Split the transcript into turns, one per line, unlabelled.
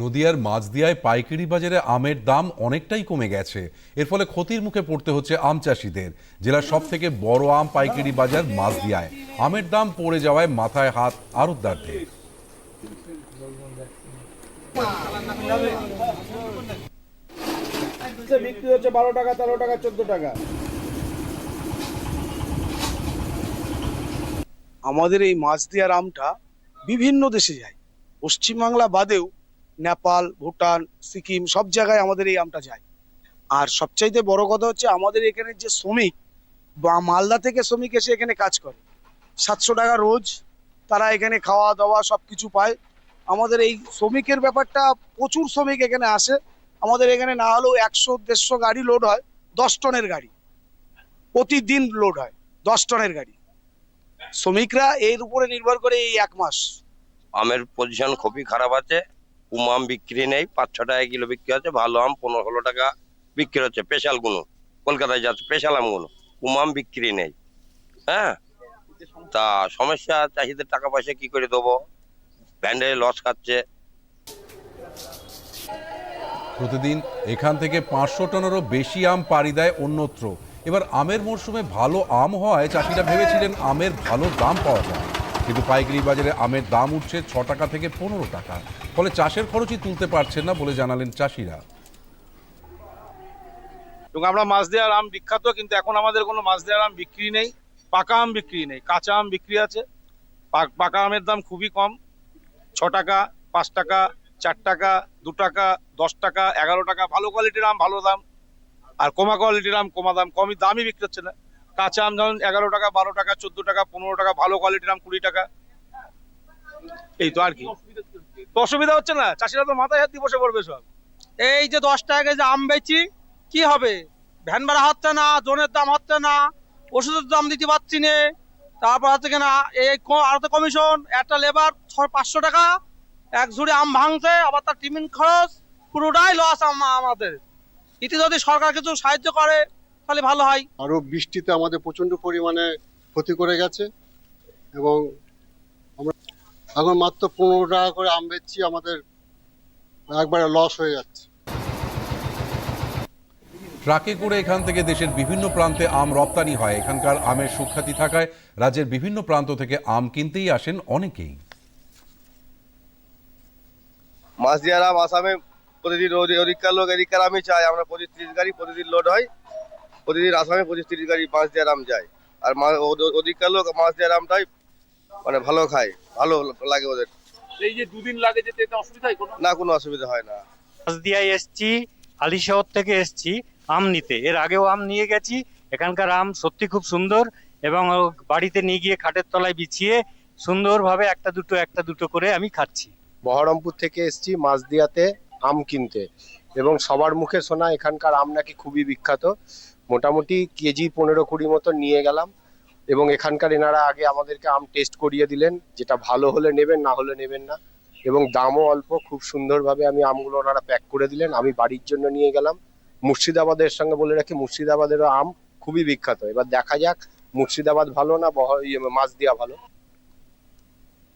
নদিয়ার মাঝদিয়ায় পাইকারি বাজারে আমের দাম অনেকটাই কমে গেছে। এর ফলে ক্ষতির মুখে পড়তে হচ্ছে আম চাষিদের। জেলার সব থেকে বড় আম পাইকারি বাজার মাঝদিয়ায় আমের দাম পড়ে যাওয়ায় মাথায় হাত আড়তদারদের
বিক্রি হচ্ছে বারো টাকা তেরো টাকা চোদ্দ টাকা।
আমাদের এই মাছদিয়ার আমটা বিভিন্ন দেশে যায়। পশ্চিমবাংলা বাদেও নেপাল, ভুটান, সিকিম, সব জায়গায় আমাদের এই আমটা যায়। আর সবচাইতে বড় কথা হচ্ছে আমাদের এখানে যে শ্রমিক, বা মালদা থেকে শ্রমিক এসে এখানে কাজ করে। সাতশো টাকা রোজ তারা এখানে খাওয়া দাওয়া সব কিছু পায়। আমাদের এই শ্রমিকের ব্যাপারটা, প্রচুর শ্রমিক এখানে আসে। আমাদের এখানে না হলেও একশো, দেড়শো গাড়ি লোড হয়, দশ টনের গাড়ি। প্রতিদিন লোড হয়, দশ টনের গাড়ি। শ্রমিকরা এর উপরে নির্ভর করে এই এক মাস।
আমের পজিশন খুবই খারাপ আছে। কুম আম বিক্রি নেই, পাঁচ ছ টাকা কিলো বিক্রি হচ্ছে, ভালো আম, পনেরো ষোলো টাকা বিক্রি হচ্ছে স্পেশালগুলো কলকাতায় যাচ্ছে স্পেশাল আমগুলো কুম আম বিক্রি নেই। হ্যাঁ? তা সমস্যা, চাষিদের টাকা পয়সা কি করে দেবো? ব্যান্ডে লস খাচ্ছে।
প্রতিদিন এখান থেকে পাঁচশো টনেরও বেশি আম পাড়ি দেয় অন্যত্র। এবার আমের মরশুমে ভালো আম হওয়ায় চাষিরা ভেবেছিলেন আমের ভালো দাম পাওয়া যায়। কিন্তু পাইকারি বাজারে আমের দাম উঠছে ছ টাকা থেকে পনেরো টাকা। ফলে চাষের খরচই তুলতে পারছেন না বলে জানালেন চাষিরা।
এবং আমরা মাছ দেওয়ার আম বিখ্যাত, কিন্তু এখন আমাদের কোনো মাছ দেওয়ার আম বিক্রি নেই, পাকা আম বিক্রি নেই, কাঁচা আম বিক্রি আছে। পাকা আমের দাম খুবই কম, ছ টাকা, পাঁচ টাকা, চার টাকা, দু টাকা, দশ টাকা, এগারো টাকা, ভালো কোয়ালিটির আম, ভালো দাম, আর কমা কোয়ালিটির আম, কমা দাম, কমই দামই বিক্রি হচ্ছে না। কাঁচা আম যেমন এগারো টাকা, বারো টাকা, চোদ্দ টাকা, পনেরো টাকা, ভালো কোয়ালিটির আম কুড়ি টাকা। এই তো আর কি। তো অসুবিধা হচ্ছে না? চাষিরা তো মাথায় হাত দিয়ে বসে পড়বে সব।
এই যে দশ টাকা কেজি আম বেচি, কি হবে? ভ্যান ভাড়া হচ্ছে না, জনের দাম হচ্ছে না, ওষুধের দাম দিতে পারছি না। তারপর হচ্ছে কিনা এই আরতে কমিশন একটা লেবার পাঁচশো টাকা, এক ঝুড়ি আম ভাঙছে, আবার তার টিফিন খরচ পুরোটাই লস আমাদের। ইতি যদি সরকার কিছু সাহায্য করে তাহলে ভালো হয়।
আরও বৃষ্টিতে আমাদের প্রচণ্ড পরিমাণে ক্ষতি করে গেছে এবং আমরা এখন মাত্র পনেরো টাকা করে আম বেচছি আমাদের একবারে লস হয়ে যাচ্ছে।
ট্রাকে করে এখান থেকে দেশের বিভিন্ন প্রান্তে আম রপ্তানি হয়। এখানকার আমের সুখ্যাতি থাকায় রাজ্যের বিভিন্ন প্রান্ত থেকে আম কিনতেই আসেন অনেকেই।
মাঝদিয়ার আম আসামে প্রতিদিন ওদিককার লোক এদিককার আমি চাই আমরা পঁচিশ তিরিশ গাড়ি প্রতিদিন লোড হয়। প্রতিদিন আসামে পঁচিশ তিরিশ গাড়ি মাছ দিয়ার আম যায়। আর ওদিককার লোক মাছ দিয়ার আমটাই মানে ভালো খায় ভালো লাগে ওদের।
এই যে দুদিন লাগে যেতে এতে অসুবিধা হয় কোনো?
না কোনো অসুবিধা হয় না।
মাছ হাসদিয়ায় এসছি আলিশহর থেকে এসছি আম নিতে। এর আগেও আম নিয়ে গেছি এখানকার আম সত্যি খুব সুন্দর এবং বাড়িতে নিয়ে গিয়ে খাটের তলায় বিছিয়ে সুন্দরভাবে একটা দুটো একটা দুটো করে আমি খাচ্ছি।
বহরমপুর থেকে এসেছি মাছদিয়াতে আম কিনতে। এবং সবার মুখে শোনা এখানকার আম নাকি খুবই বিখ্যাত। মোটামুটি কেজি পনেরো কুড়ি মতো নিয়ে গেলাম এবং এখানকার এনারা আগে আমাদেরকে আম টেস্ট করিয়ে দিলেন, যেটা ভালো হলে নেবেন, না হলে নেবেন না। এবং দামও অল্প, খুব সুন্দরভাবে আমি আমগুলো ওনারা প্যাক করে দিলেন। আমি বাড়ির জন্য নিয়ে গেলাম। মুর্শিদাবাদের সঙ্গে বলে রাখি, মুর্শিদাবাদেরও আম খুবই বিখ্যাত। এবার দেখা যাক মুর্শিদাবাদ ভালো না মাছ দিয়া ভালো।